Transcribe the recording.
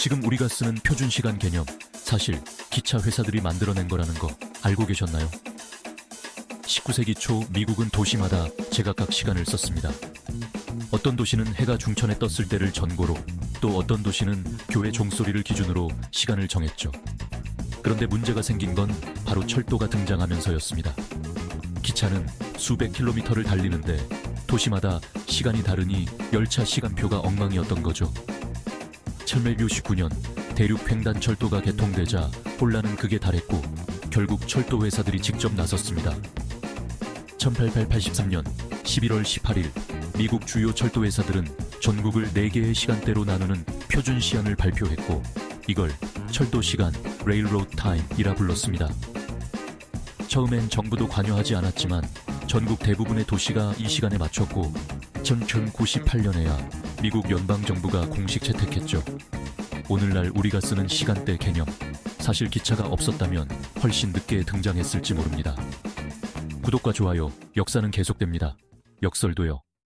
지금 우리가 쓰는 표준 시간 개념, 사실 기차 회사들이 만들어낸 거라는 거 알고 계셨나요? 19세기 초 미국은 도시마다 제각각 시간을 썼습니다. 어떤 도시는 해가 중천에 떴을 때를 전고로, 또 어떤 도시는 교회 종소리를 기준으로 시간을 정했죠. 그런데 문제가 생긴 건 바로 철도가 등장하면서였습니다. 기차는 수백 킬로미터를 달리는데 도시마다 시간이 다르니 열차 시간표가 엉망이었던 거죠. 철멜 69년 대륙 횡단 철도가 개통되자 혼란은 극에 달했고 결국 철도 회사들이 직접 나섰습니다. 1883년 11월 18일 미국 주요 철도 회사들은 전국을 4개의 시간대로 나누는 표준 시간을 발표했고 이걸 철도 시간 레일로드 타임이라 불렀습니다. 처음엔 정부도 관여하지 않았지만 전국 대부분의 도시가 이 시간에 맞췄고 1998년에야 미국 연방 정부가 공식 채택했죠. 오늘날 우리가 쓰는 시간대 개념 사실 기차가 없었다면 훨씬 늦게 등장했을지 모릅니다. 구독과 좋아요, 역사는 계속됩니다. 역설도요.